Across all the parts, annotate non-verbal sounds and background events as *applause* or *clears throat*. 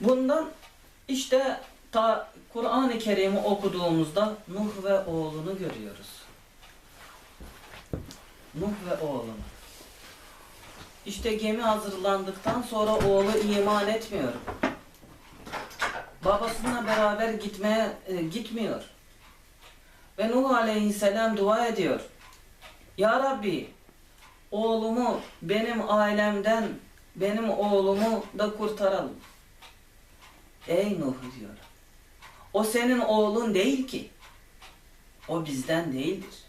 Bundan işte ta Kur'an-ı Kerim'i okuduğumuzda Nuh ve oğlunu görüyoruz. Nuh ve oğlunu. İşte gemi hazırlandıktan sonra oğlu iman etmiyor. Babasıyla beraber gitmeye e, gitmiyor. Ve Nuh aleyhisselam dua ediyor. Ya Rabbi oğlumu benim ailemden benim oğlumu da kurtaralım. Ey Nuh diyor. O senin oğlun değil ki. O bizden değildir.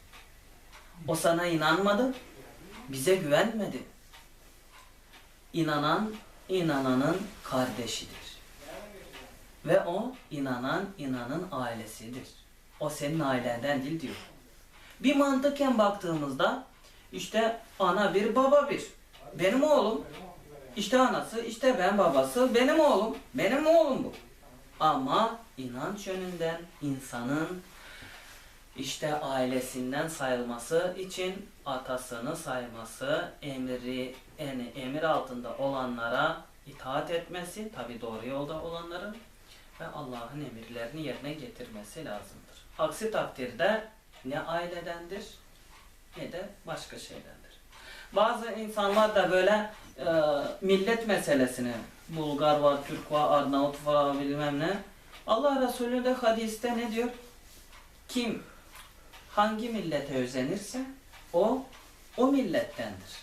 O sana inanmadı. Bize güvenmedi. İnanan, inananın kardeşidir. Ve o inanan, inanın ailesidir. O senin ailenden değil diyor. Bir mantıken baktığımızda işte ana bir baba bir. Benim oğlum işte anası, işte ben babası, benim oğlum, benim oğlum bu. Ama inanç yönünden insanın işte ailesinden sayılması için atasını sayması, emri yani emir altında olanlara itaat etmesi, tabi doğru yolda olanların ve Allah'ın emirlerini yerine getirmesi lazımdır. Aksi takdirde ne ailedendir ne de başka şeydendir. Bazı insanlar da böyle e, millet meselesini Bulgar var, Türk var, Arnavut var bilmem ne. Allah Resulü de hadiste ne diyor? Kim hangi millete özenirse o o millettendir.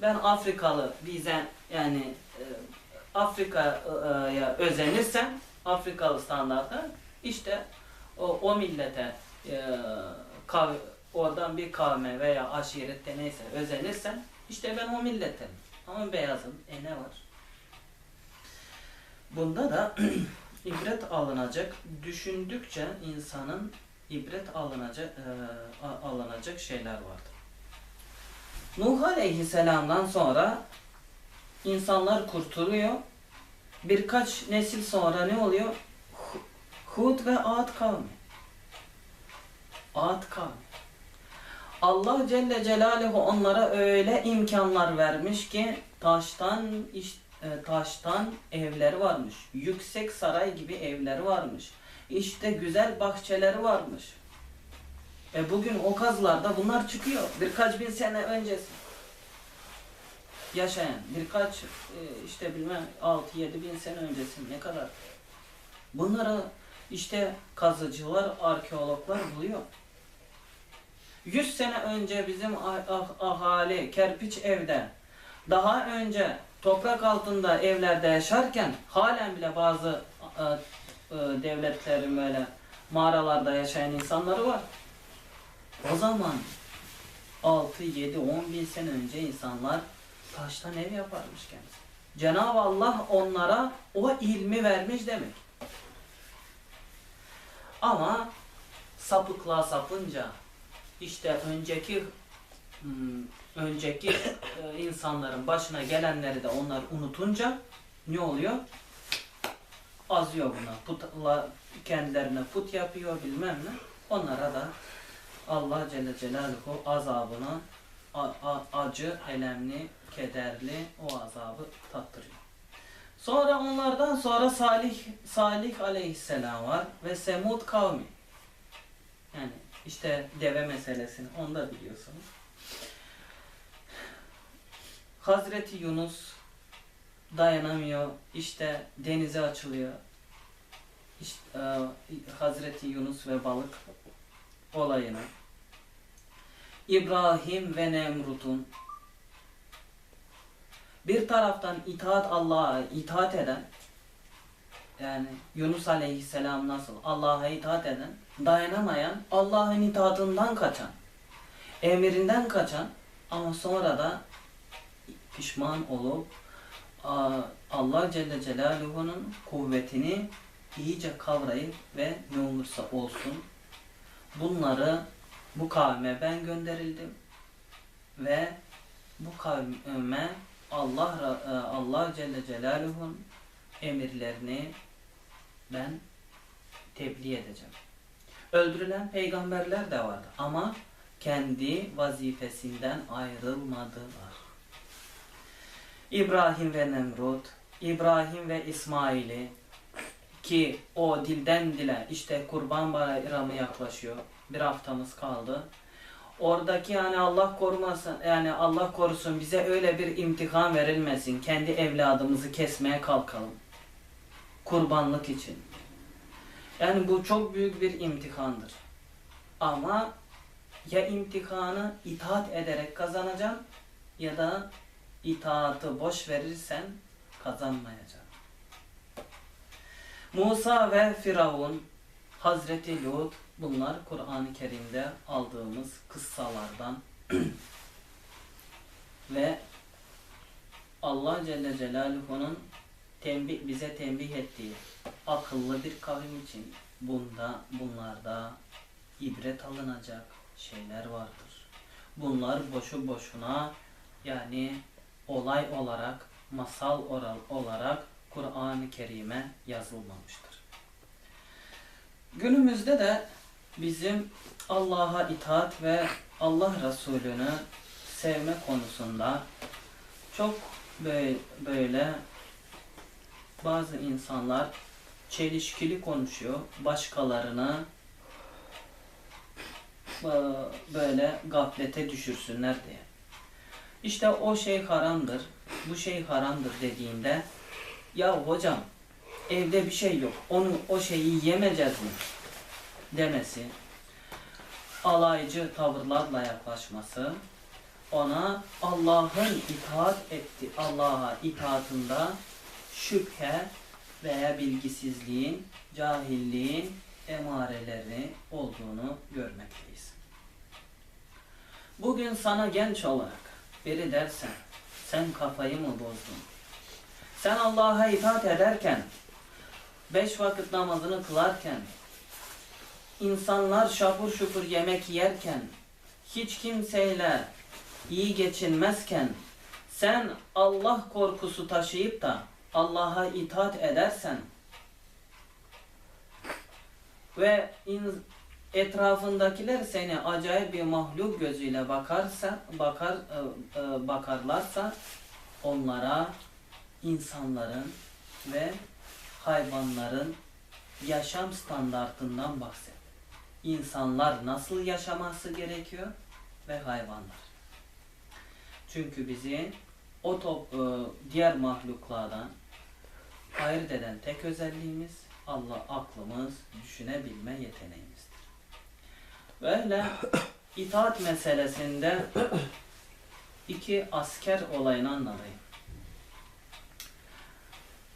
Ben Afrikalı bize yani e, Afrika'ya özenirsem Afrikalı standartta işte o, o millete e, kav, oradan bir kavme veya aşirette neyse özenirsem işte ben o milletim. Ama beyazım. E ne var? Bunda da *clears throat* ibret alınacak, düşündükçe insanın ibret alınacak e, alınacak şeyler vardır. Nuh Aleyhisselam'dan sonra insanlar kurtuluyor. Birkaç nesil sonra ne oluyor? Hu- Hud ve Ad kavmi. Ad kavmi. Allah Celle Celaluhu onlara öyle imkanlar vermiş ki taştan iş- e, taştan evleri varmış. Yüksek saray gibi evleri varmış. İşte güzel bahçeleri varmış. E bugün o kazlarda bunlar çıkıyor. Birkaç bin sene öncesi. Yaşayan birkaç e, işte bilmem 6-7 bin sene öncesi ne kadar. Bunları işte kazıcılar, arkeologlar buluyor. 100 sene önce bizim ah- ah- ahali kerpiç evde, daha önce toprak altında evlerde yaşarken halen bile bazı e, devletlerin böyle mağaralarda yaşayan insanları var. O zaman 6, 7, 10 bin sene önce insanlar taştan ev yaparmış kendisi. Cenab-ı Allah onlara o ilmi vermiş demek. Ama sapıklığa sapınca işte önceki hmm, önceki e, insanların başına gelenleri de onlar unutunca ne oluyor? Azıyor buna. Putla kendilerine put yapıyor bilmem ne. Onlara da Allah Celle Celaluhu azabını acı, elemli, kederli o azabı tattırıyor. Sonra onlardan sonra Salih Salih aleyhisselam var ve Semud kavmi. Yani işte deve meselesini onu da biliyorsunuz. Hazreti Yunus dayanamıyor. işte denize açılıyor. İşte, e, Hazreti Yunus ve balık olayını. İbrahim ve Nemrut'un bir taraftan itaat Allah'a itaat eden yani Yunus Aleyhisselam nasıl Allah'a itaat eden, dayanamayan, Allah'ın itaatından kaçan, emrinden kaçan ama sonra da pişman olup Allah Celle Celaluhu'nun kuvvetini iyice kavrayıp ve ne olursa olsun bunları bu kavme ben gönderildim ve bu kavme Allah e, Allah Celle Celaluhu'nun emirlerini ben tebliğ edeceğim. Öldürülen peygamberler de vardı ama kendi vazifesinden ayrılmadılar. İbrahim ve Nemrut İbrahim ve İsmail'i ki o dilden dile işte kurban bayramı yaklaşıyor. Bir haftamız kaldı. Oradaki yani Allah korumasın yani Allah korusun bize öyle bir imtihan verilmesin. Kendi evladımızı kesmeye kalkalım. Kurbanlık için. Yani bu çok büyük bir imtihandır. Ama ya imtihanı itaat ederek kazanacaksın ya da itaatı boş verirsen kazanmayacaksın. Musa ve Firavun, Hazreti Lut bunlar Kur'an-ı Kerim'de aldığımız kıssalardan *clears throat* ve Allah Celle Celaluhu'nun tembih, bize tembih ettiği akıllı bir kavim için bunda bunlarda ibret alınacak şeyler vardır. Bunlar boşu boşuna yani olay olarak, masal oral olarak Kur'an-ı Kerim'e yazılmamıştır. Günümüzde de bizim Allah'a itaat ve Allah Resulü'nü sevme konusunda çok bö- böyle bazı insanlar çelişkili konuşuyor. Başkalarını e, böyle gaflete düşürsünler diye. İşte o şey haramdır, bu şey haramdır dediğinde ya hocam evde bir şey yok, onu o şeyi yemeyeceğiz mi? demesi, alaycı tavırlarla yaklaşması, ona Allah'ın itaat etti, Allah'a itaatında şüphe veya bilgisizliğin, cahilliğin emareleri olduğunu görmekteyiz. Bugün sana genç olarak biri dersen, sen kafayı mı bozdun? Sen Allah'a itaat ederken, beş vakit namazını kılarken, insanlar şapur şupur yemek yerken, hiç kimseyle iyi geçinmezken, sen Allah korkusu taşıyıp da Allah'a itaat edersen ve etrafındakiler seni acayip bir mahluk gözüyle bakarsa bakar e, e, bakarlarsa onlara insanların ve hayvanların yaşam standartından bahset. İnsanlar nasıl yaşaması gerekiyor ve hayvanlar. Çünkü bizi o top, e, diğer mahluklardan ayırt eden tek özelliğimiz Allah aklımız, düşünebilme yeteneğimizdir. Böyle *coughs* itaat meselesinde iki asker olayını anlatayım.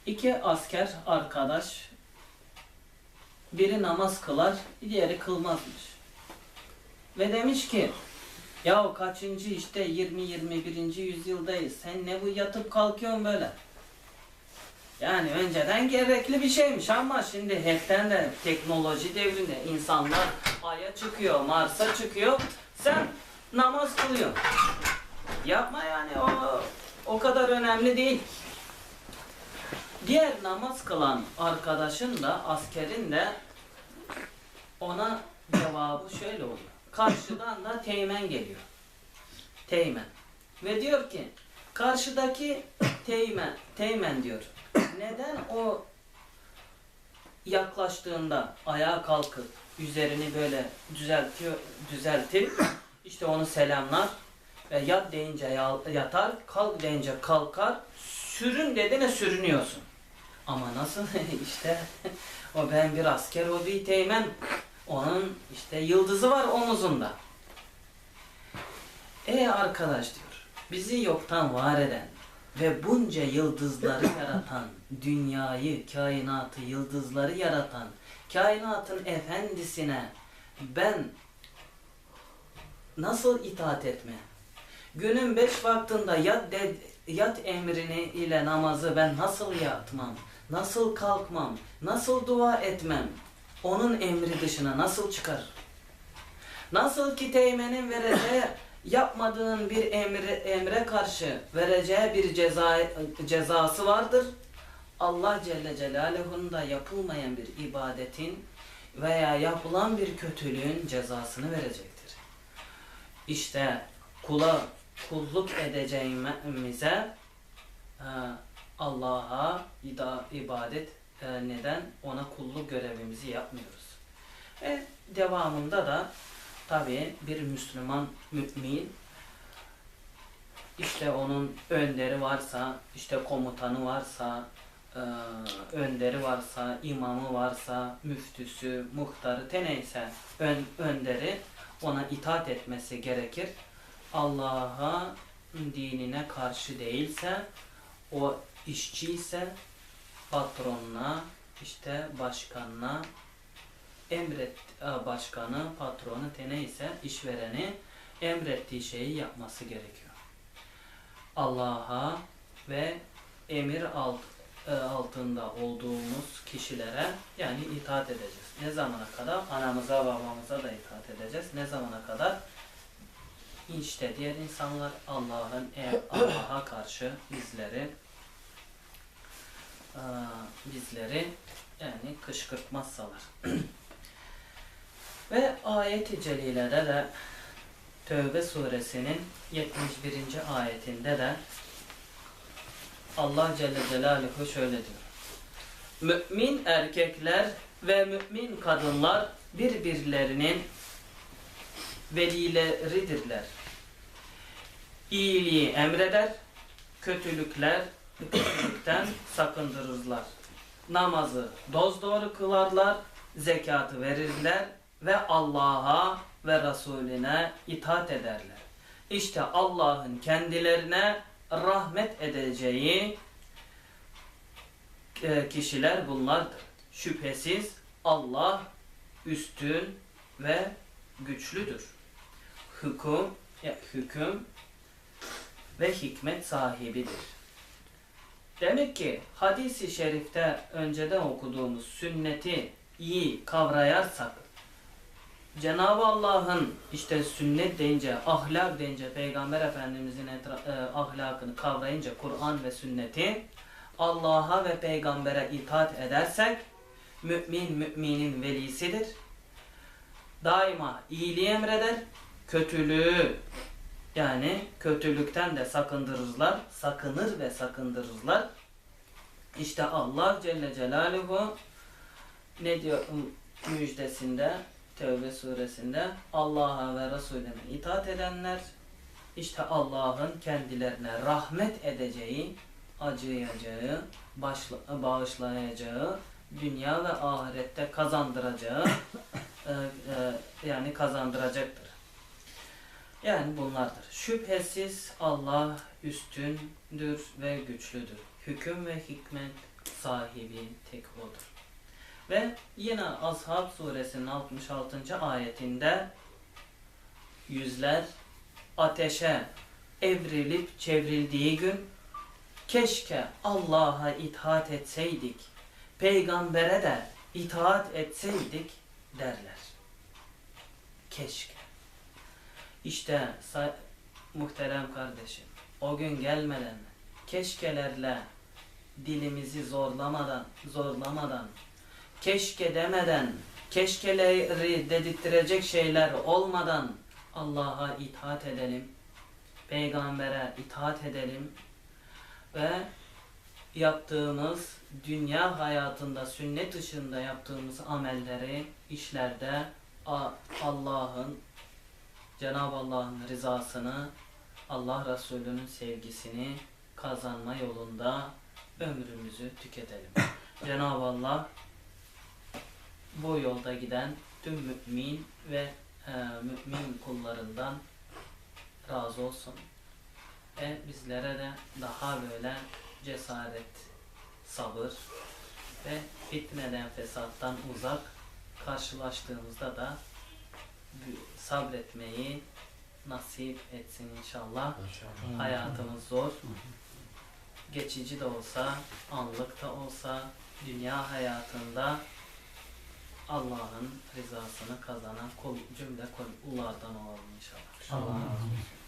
İki asker arkadaş biri namaz kılar, diğeri kılmazmış. Ve demiş ki ya kaçıncı işte 20-21. yüzyıldayız. Sen ne bu yatıp kalkıyorsun böyle? Yani önceden gerekli bir şeymiş ama şimdi hepten de teknoloji devrinde insanlar Ay'a çıkıyor, Mars'a çıkıyor. Sen namaz kılıyorsun. Yapma yani o o kadar önemli değil. Diğer namaz kılan arkadaşın da askerin de ona cevabı şöyle oluyor. Karşıdan da teğmen geliyor. Teğmen. Ve diyor ki karşıdaki teğmen, teğmen diyor. Neden o yaklaştığında ayağa kalkıp üzerini böyle düzeltiyor, düzeltip işte onu selamlar ve yat deyince ya- yatar, kalk deyince kalkar, sürün dediğine sürünüyorsun. Ama nasıl *laughs* işte o ben bir asker, o bir teğmen. Onun işte yıldızı var omuzunda. Ey arkadaş diyor, bizi yoktan var eden ve bunca yıldızları yaratan, dünyayı, kainatı, yıldızları yaratan, kainatın efendisine ben nasıl itaat etme? Günün beş vaktinde yat, de, yat emrini ile namazı ben nasıl yatmam? Nasıl kalkmam? Nasıl dua etmem? Onun emri dışına nasıl çıkar? Nasıl ki teğmenin vereceği yapmadığın bir emre, emre karşı vereceği bir ceza, cezası vardır. Allah Celle Celaluhu'nun da yapılmayan bir ibadetin veya yapılan bir kötülüğün cezasını verecektir. İşte kula kulluk edeceğimize e, Allah'a ibadet e, neden ona kulluk görevimizi yapmıyoruz. Ve devamında da tabi bir Müslüman mümin işte onun önderi varsa, işte komutanı varsa, e, önderi varsa, imamı varsa, müftüsü, muhtarı, teneyse ön, önderi ona itaat etmesi gerekir. Allah'a dinine karşı değilse, o işçi ise patronuna, işte başkanına, emret e, başkanı, patronu, teneyse işvereni emrettiği şeyi yapması gerekiyor. Allah'a ve emir alt, e, altında olduğumuz kişilere yani itaat edeceğiz. Ne zamana kadar? Anamıza babamıza da itaat edeceğiz. Ne zamana kadar? İşte diğer insanlar Allah'ın eğer Allah'a karşı bizleri e, bizleri yani kışkırtmazsalar. *clears throat* Ve ayet-i celilede de Tövbe suresinin 71. ayetinde de Allah Celle Celaluhu şöyle diyor. Mümin erkekler ve mümin kadınlar birbirlerinin velileridirler. İyiliği emreder, kötülükler kötülükten *coughs* sakındırırlar. Namazı dozdoğru kılarlar, zekatı verirler ve Allah'a ve Resulüne itaat ederler. İşte Allah'ın kendilerine rahmet edeceği e, kişiler bunlardır. Şüphesiz Allah üstün ve güçlüdür. Hüküm, hüküm ve hikmet sahibidir. Demek ki hadisi şerifte önceden okuduğumuz sünneti iyi kavrayarsak Cenab-ı Allah'ın işte sünnet deyince, ahlak deyince, Peygamber Efendimizin e, ahlakını kavrayınca Kur'an ve sünneti Allah'a ve Peygamber'e itaat edersek mümin müminin velisidir. Daima iyiliği emreder, kötülüğü yani kötülükten de sakındırırlar, sakınır ve sakındırırlar. İşte Allah Celle Celaluhu ne diyor müjdesinde Tevbe suresinde Allah'a ve Resulüne itaat edenler işte Allah'ın kendilerine rahmet edeceği, acıyacağı, başla, bağışlayacağı, dünya ve ahirette kazandıracağı *laughs* e, e, yani kazandıracaktır. Yani bunlardır. Şüphesiz Allah üstündür ve güçlüdür. Hüküm ve hikmet sahibi tek odur. Ve yine Ashab suresinin 66. ayetinde yüzler ateşe evrilip çevrildiği gün keşke Allah'a itaat etseydik, peygambere de itaat etseydik derler. Keşke. İşte muhterem kardeşim, o gün gelmeden keşkelerle dilimizi zorlamadan, zorlamadan keşke demeden, keşkeleri dedirttirecek şeyler olmadan Allah'a itaat edelim. Peygambere itaat edelim. Ve yaptığımız dünya hayatında sünnet dışında yaptığımız amelleri, işlerde Allah'ın Cenab-ı Allah'ın rızasını, Allah Resulü'nün sevgisini kazanma yolunda ömrümüzü tüketelim. *laughs* Cenab-ı Allah bu yolda giden tüm mümin ve e, mümin kullarından razı olsun. Ve bizlere de daha böyle cesaret, sabır ve fitneden, fesattan uzak karşılaştığımızda da sabretmeyi nasip etsin inşallah. İnşallah. Hayatımız zor. Geçici de olsa, anlık da olsa dünya hayatında Allah'ın rızasını kazanan kul, cümle kullardan olalım inşallah. Allah razı olsun.